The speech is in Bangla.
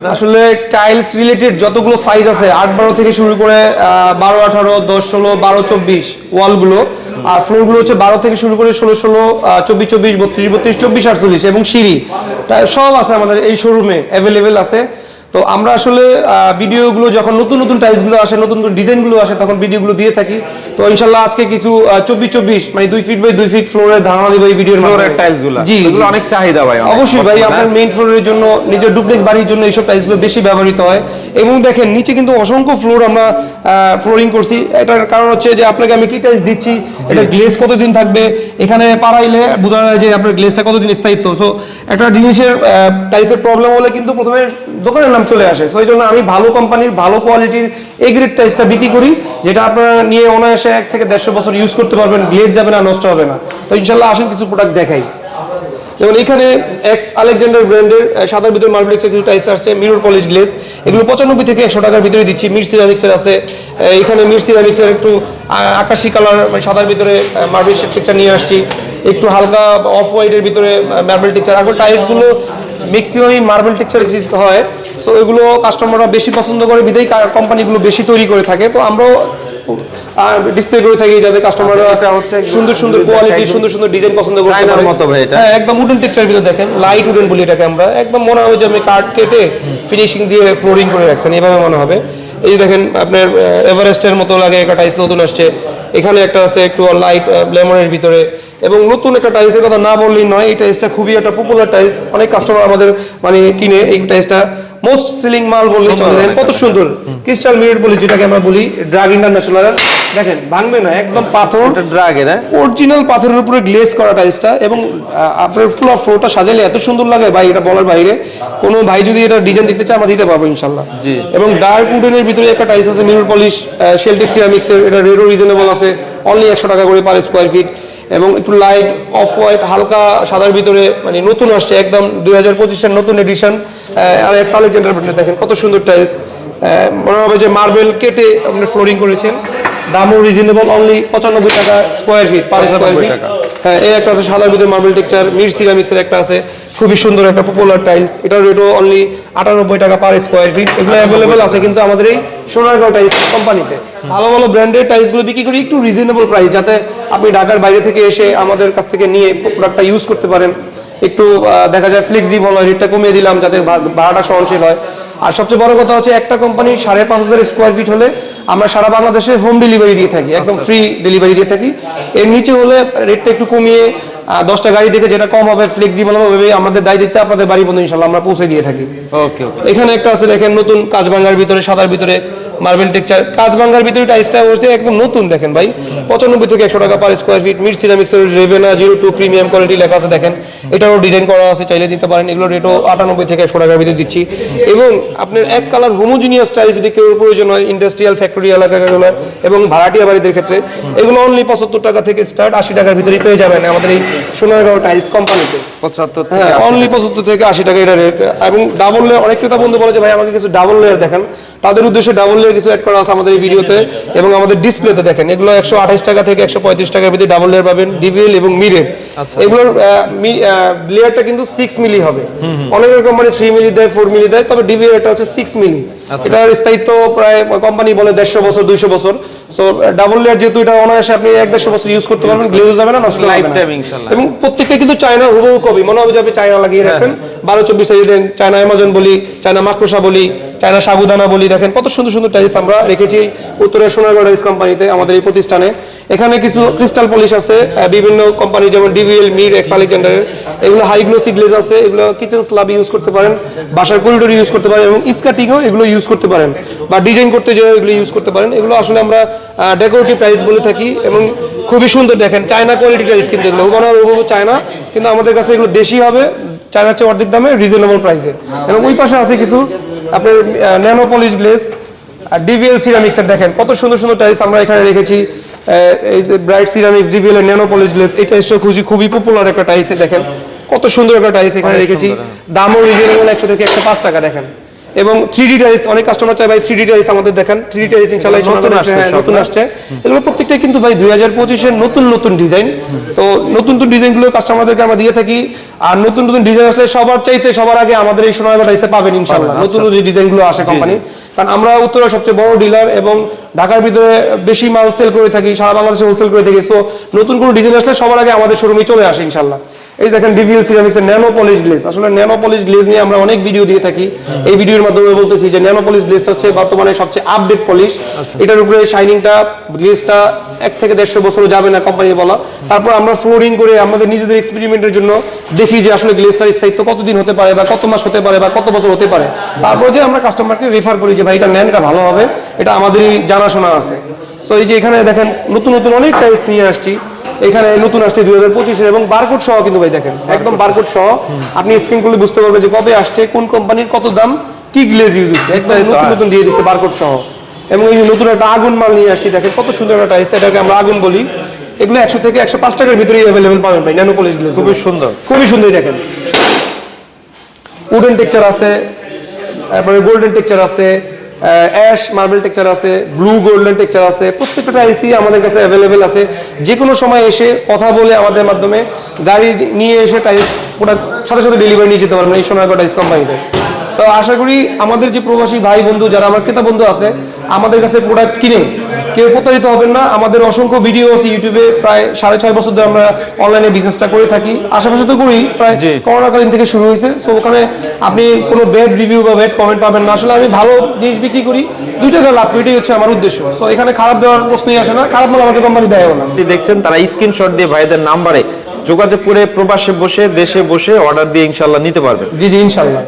আসলে টাইলস রিলেটেড যতগুলো সাইজ আছে, আট বারো থেকে শুরু করে বারো, আঠারো, দশ, ষোলো, বারো, চব্বিশ ওয়ালগুলো আর ফ্লোরগুলো হচ্ছে বারো থেকে শুরু করে ষোলো ষোলো চব্বিশ চব্বিশ, বত্রিশ বত্রিশ, চব্বিশ, আটচল্লিশ এবং সিঁড়ি। সব আছে আমাদের এই শোরুমে অ্যাভেলেবেল আছে। তো আমরা আসলে ভিডিওগুলো যখন নতুন নতুন টাইলসগুলো আসে নতুন নতুন ডিজাইনগুলো আসে তখন ভিডিওগুলো দিয়ে থাকি। তো ইনশাল্লাহ আজকে কিছু চব্বিশ চব্বিশ মানে দুই ফিট বাই দুই ফিট ফ্লোরের ধারণা দিব এই ভিডিওর ফ্লোরের টাইলসগুলো জি অনেক চাহিদা ভাই অবশ্যই ভাই আপনার মেইন ফ্লোরের জন্য নিজের ডুপ্লেক্স বাড়ির জন্য এইসব টাইলসগুলো বেশি ব্যবহৃত হয়। এবং দেখেন নিচে কিন্তু অসংখ্য ফ্লোর আমরা ফ্লোরিং করছি। এটার কারণ হচ্ছে যে আপনাকে আমি কি টাইলস দিচ্ছি? এটা গ্লেজ কতদিন থাকবে? এখানে পাড়াইলে বোঝা যায় যে আপনার গ্লেজটা কতদিন স্থায়িত্ব। সো একটা জিনিসের টাইলসের প্রবলেম হলে কিন্তু প্রথমে দোকানের নাম চলে আসে। সো এই জন্য আমি ভালো কোম্পানির ভালো কোয়ালিটির এ গ্রেড টাইলসটা বিক্রি করি, যেটা আপনারা নিয়ে অনায়াসে এক থেকে দেড়শো বছর ইউজ করতে পারবেন গ্লেজ যাবে না, নষ্ট হবে না। তো ইনশাল্লাহ আসেন কিছু প্রোডাক্ট দেখাই। যেমন এখানে এক্স আলেকজান্ডার ব্র্যান্ডের সাদার ভিতরে মার্বেলেক্সের কিছু টাইস আসছে মিরর পলিশ গ্লেজ এগুলো পঁচানব্বই থেকে একশো টাকার ভিতরে দিচ্ছি মির সিরামিক্সের আছে। এখানে মির সিরামিক্সের একটু আকাশি কালার মানে সাদার ভিতরে মার্বেল টেক্সচার নিয়ে আসছি। একটু হালকা অফ হোয়াইটের ভিতরে মার্বেল টেক্সচার এখন টাইলসগুলো ম্যাক্সিমামই মার্বেল টেক্সচার হয়। সো এগুলো কাস্টমাররা বেশি পছন্দ করে বিদায় কোম্পানিগুলো বেশি তৈরি করে থাকে। তো আমরাও ডিসপ্লে করে থাকি যাতে কাস্টমাররা এটা হচ্ছে সুন্দর সুন্দর কোয়ালিটি সুন্দর সুন্দর ডিজাইন পছন্দ করতে পারে। মতো ভাই এটা। হ্যাঁ একদম উডেন টেক্সচার ভিতরে দেখেন লাইট উডেন বলি এটাকে আমরা। একদম মনে হবে যে আমি কাঠ কেটে ফিনিশিং দিয়ে ফ্লোরিং করে রাখছেন এভাবে মনে হবে। এই দেখেন আপনার এভারেস্টের মতো লাগে একটা টাইলস নতুন আসছে। এখানে একটা আছে একটু লাইট লেমনের ভিতরে। এবং নতুন একটা টাইলসের কথা না বললেই নয় এই টাইলসটা খুবই একটা পপুলার টাইলস অনেক কাস্টমার আমাদের মানে কিনে এই টাইলসটা মোস্ট সিলিং মাল বললে চলে। যায় কত সুন্দর। ক্রিস্টাল মিরর বলি যেটাকে আমরা বলি ড্রাগ ইন্টারন্যাশনাল দেখেন ভাঙবে না একদম পাথর। ড্রাগের অরিজিনাল পাথরের উপরে গ্লেজ করা টাইলসটা এবং আপনার পুরো ফ্লোরটা সাজালে এত সুন্দর লাগে ভাই এটা বলার বাইরে। কোনো ভাই যদি এটা ডিজাইন দিতে চায় আমরা দিতে পারব ইনশাল্লাহ। জি। এবং ডার্ক উডেনের ভিতরে একটা টাইলস আছে মিরর পলিশ শেলটেক সিরামিক্সের এটা রেডও রিজনেবল আছে। অনলি একশো টাকা করে পার স্কোয়ার ফিট এবং একটু লাইট অফ হোয়াইট হালকা সাদার ভিতরে মানে নতুন আসছে একদম দুই হাজার পঁচিশের নতুন এডিশন আলেকজান্ডার ব্র্যান্ডের দেখেন কত সুন্দর টাইলস মনে হবে যে মার্বেল কেটে আপনি ফ্লোরিং করেছেন। দামও রিজনেবল অনলি পঁচানব্বই টাকা square feet per square feet টাকা। হ্যাঁ এই একটা আছে সাদার ভিতরে মার্বেল টেক্সচার মির সিরামিক্সের একটা আছে খুবই সুন্দর একটা পপুলার টাইলস এটার রেটও অনলি আটানব্বই টাকা পার স্কোয়ার ফিট এগুলো অ্যাভেলেবেল আছে কিন্তু আমাদের এই সোনারগাঁও টাইলস কোম্পানিতে ভালো ভালো ব্র্যান্ডের টাইলসগুলো বিক্রি করি একটু রিজনেবল প্রাইস যাতে আপনি ঢাকার বাইরে থেকে এসে আমাদের কাছ থেকে নিয়ে প্রোডাক্টটা ইউজ করতে পারেন। একটু দেখা যায় ফ্লেক্সিবল হয় রেটটা কমিয়ে দিলাম যাতে ভাড়াটা সহনশীল হয়। আর সবচেয়ে বড় কথা হচ্ছে একটা কোম্পানির সাড়ে পাঁচ হাজার স্কোয়ার ফিট হলে আমরা সারা বাংলাদেশে হোম ডেলিভারি দিয়ে থাকি একদম ফ্রি ডেলিভারি দিয়ে থাকি। এর নিচে হলে রেটটা একটু কমিয়ে দশটা গাড়ি দেখে যেটা কম হবে ফ্লেক্সিবল হবে আমাদের দায় দিতে আপনাদের বাড়ি বন্ধু ইনশাল্লাহ আমরা পৌঁছে দিয়ে থাকি। ওকে ওকে এখানে একটা আছে দেখেন নতুন কাজবাঙ্গার ভিতরে সাদার ভিতরে মার্বেল টেক্সচার কাজবাঙ্গার ভিতরে টাইসটা হচ্ছে একদম নতুন দেখেন ভাই। পঁচানব্বই থেকে একশো টাকা per square feet mid সিরামিক্সের Ravenna zero two premium quality লেখা আছে দেখেন। এটারও ডিজাইন করা আছে চাইলে দিতে পারেন। এগুলো রেটও আটানব্বই থেকে একশো টাকার ভিতরে দিচ্ছি। এবং আপনার এক কালার হোমোজিনিয়াস টাইল যদি কেউ প্রয়োজন হয় ইন্ডাস্ট্রিয়াল ফ্যাক্টরি এলাকাগুলো এবং ভাড়াটিয়া বাড়িদের ক্ষেত্রে এগুলো অনলি পঁচাত্তর টাকা থেকে স্টার্ট আশি টাকার ভিতরেই পেয়ে যাবেন আমাদের এই সোনারগাঁও টাইলস কোম্পানিতে পঁচাত্তর হ্যাঁ অনলি পঁচাত্তর থেকে আশি টাকা এটা রেট এবং ডাবল লেয়ার অনেক ক্রেতা বন্ধু বলে যে ভাই আমাকে কিছু ডাবল লেয়ার দেখেন। তাদের উদ্দেশ্যে ডাবল লেয়ার কিছু অ্যাড করা আছে আমাদের এই ভিডিওতে এবং আমাদের ডিসপ্লেতে দেখেন এগুলো একশো আঠাশ টাকা থেকে একশো পঁয়ত্রিশ টাকার ভিতরে ডাবল লেয়ার পাবেন ডিভিএল এবং মিরের এগুলোর লেয়ারটা কিন্তু সিক্স মিলি হবে। অনেক কোম্পানি থ্রি মিলি দেয় ফোর মিলি দেয় তবে ডিভিএল এটা হচ্ছে সিক্স মিলি এটার স্থায়িত্ব প্রায় কোম্পানি বলে দেড়শো বছর দুইশো বছর। সো ডাবল লেয়ার যেহেতু এটা অনায়াসে আপনি এক দেড়শো বছর ইউজ করতে পারবেন গ্লেজ যাবে না নষ্ট হবে না। এবং প্রত্যেকটা কিন্তু চায়না হুবহু কপি। মনে হবে যে আপনি চায়না লাগিয়ে রাখছেন। বারো, চব্বিশ সাইজ দেন চায়না অ্যামাজন বলি, চায়না মাকড়সা বলি, চায়না সাবুদানা বলি, দেখেন কত সুন্দর সুন্দর টাইলস আমরা রেখেছি উত্তরের সোনারগড় টাইলস কোম্পানিতে আমাদের এই প্রতিষ্ঠানে। এখানে কিছু ক্রিস্টাল পলিশ আছে বিভিন্ন কোম্পানি যেমন ডিভিএল মির এক্স আলেকজান্ডারের এগুলো হাই গ্লেজ আছে, এগুলো কিচেন স্ল্যাব ইউজ করতে পারেন, বাসার করিডোর ইউজ করতে পারেন এবং স্কাটিংও এগুলো ইউজ করতে পারেন। বা ডিজাইন করতে যে এগুলো ইউজ করতে পারেন। এগুলো আসলে আমরা ডেকোরেটিভ টাইলস বলে থাকি এবং খুবই সুন্দর দেখেন। চায়না কোয়ালিটি টাইলস কিন্তু এগুলো। ওখানে চায়না, কিন্তু আমাদের কাছে এগুলো দেশি হবে চায়নার চেয়ে অর্ধেক দামে রিজনেবল প্রাইসে এবং ওই পাশে আছে কিছু আপনার ন্যানোপলিশ গ্লেস আর ডিভিএল সিরামিক্সের দেখেন কত সুন্দর সুন্দর টাইলস আমরা এখানে রেখেছি। এই ব্রাইট সিরামিক্স ডিভিএল এর ন্যানো পলিশ গ্লেস এই টাইলসটা খুবই খুবই পপুলার একটা টাইলস দেখেন। কত সুন্দর একটা টাইলস এখানে রেখেছি। দামও রিজনেবল একশো থেকে একশো পাঁচ টাকা দেখেন। এবং থ্রি ডি টাইলস অনেক কাস্টমার চায় ভাই থ্রি ডি টাইলস আমাদের দেখেন। থ্রি ডি টাইলস ইনশাল্লাহ নতুন নতুন আসছে আসছে নতুন আসছে। এগুলো প্রত্যেকটাই কিন্তু ভাই দুই হাজার পঁচিশের নতুন নতুন ডিজাইন তো নতুন নতুন ডিজাইনগুলো কাস্টমারদেরকে আমরা দিয়ে থাকি। আর নতুন নতুন ডিজাইন আসলে সবার চাইতে সবার আগে আমাদের এই সোনার টাইসে পাবেন ইনশাল্লাহ নতুন আচ্ছা। নতুন ডিজাইনগুলো আসে কোম্পানি কারণ আমরা উত্তরের সবচেয়ে বড় ডিলার এবং ঢাকার ভিতরে বেশি মাল সেল করে থাকি সারা বাংলাদেশে হোলসেল করে থাকি। সো নতুন কোনো ডিজাইন আসলে সবার আগে আমাদের শোরুমে চলে আসে ইনশাল্লাহ এই দেখেন ডিভিএল সিরামিক্সের ন্যানো পলিশ গ্লেজ আসলে ন্যানো পলিশ গ্লেজ নিয়ে আমরা অনেক ভিডিও দিয়ে থাকি। এই ভিডিওর মাধ্যমে বলতেছি যে ন্যানো পলিশ গ্লেজটা হচ্ছে বর্তমানে সবচেয়ে আপডেট পলিশ এটার উপরে শাইনিংটা গ্লেজটা এক থেকে দেড়শো বছর যাবে না কোম্পানি বলা। তারপর আমরা ফ্লোরিং করে আমাদের নিজেদের এক্সপেরিমেন্টের জন্য দেখি যে আসলে গ্লেজটার স্থায়িত্ব কতদিন হতে পারে বা কত মাস হতে পারে বা কত বছর হতে পারে। তারপর যে আমরা কাস্টমারকে রেফার করি যে ভাই এটা নেন এটা ভালো হবে। এটা আমাদেরই জানাশোনা আছে। সো এই যে এখানে দেখেন নতুন নতুন অনেক টাইলস নিয়ে আসছি। এখানে নতুন আসছে দুই হাজার পঁচিশের এবং বারকোড সহ কিন্তু ভাই দেখেন একদম বারকোড সহ। আপনি স্ক্রিন করলে বুঝতে পারবেন যে কবে আসছে কোন কোম্পানির কত দাম কি গ্লেজ ইউজ হচ্ছে। একদম নতুন নতুন দিয়ে দিচ্ছে বারকোড সহ। এবং এই যে নতুন একটা আগুন মাল নিয়ে আসছি দেখেন কত সুন্দর একটা টাইলস এটাকে আমরা আগুন বলি। এগুলো একশো থেকে একশো পাঁচ টাকার ভিতরেই অ্যাভেলেবেল পাবেন ভাই ন্যানো পলিশ গ্লেজ খুবই সুন্দর। খুবই সুন্দর দেখেন। উডেন টেক্সচার আছে তারপরে গোল্ডেন টেক্সচার আছে অ্যাশ মার্বেল টেকচার আছে ব্লু গোল্ডেন টেকচার আছে, প্রত্যেকটা টাইলসই আমাদের কাছে অ্যাভেলেবেল আছে। যে কোনো সময় এসে কথা বলে আমাদের মাধ্যমে গাড়ি নিয়ে এসে টাইলস প্রোডাক্ট সাথে সাথে ডেলিভারি নিয়ে যেতে পারবেন এই সময় টাইলস কোম্পানিতে তো আশা করি আমাদের যে প্রবাসী ভাই বন্ধু, যারা আমার ক্রেতা বন্ধু আছে, আমাদের কাছে প্রোডাক্ট কিনে কেউ প্রতারিত হবেন না। আমাদের অসংখ্য ভিডিও আছে ইউটিউবে প্রায় সাড়ে ছয় বছর ধরে আমরা অনলাইনে বিজনেসটা করে থাকি। আশেপাশে তো করি। প্রায়। করোনাকালীন থেকে শুরু হয়েছে। সো ওখানে আপনি কোনো ব্যাড রিভিউ বা ব্যাড কমেন্ট পাবেন না। আসলে আমি ভালো জিনিস বিক্রি করি। দুই টাকা লাভ করি। এটাই হচ্ছে আমার উদ্দেশ্য। সো এখানে খারাপ দেওয়ার প্রশ্নই আসে না। খারাপ মাল আমাকে কোম্পানি দেয়ও না। আপনি দেখছেন তারা স্ক্রিনশট দিয়ে ভাইদের নাম্বারে যোগাযোগ করে প্রবাসে বসে দেশে বসে অর্ডার দিয়ে ইনশাল্লাহ নিতে পারবেন জি জি ইনশাল্লাহ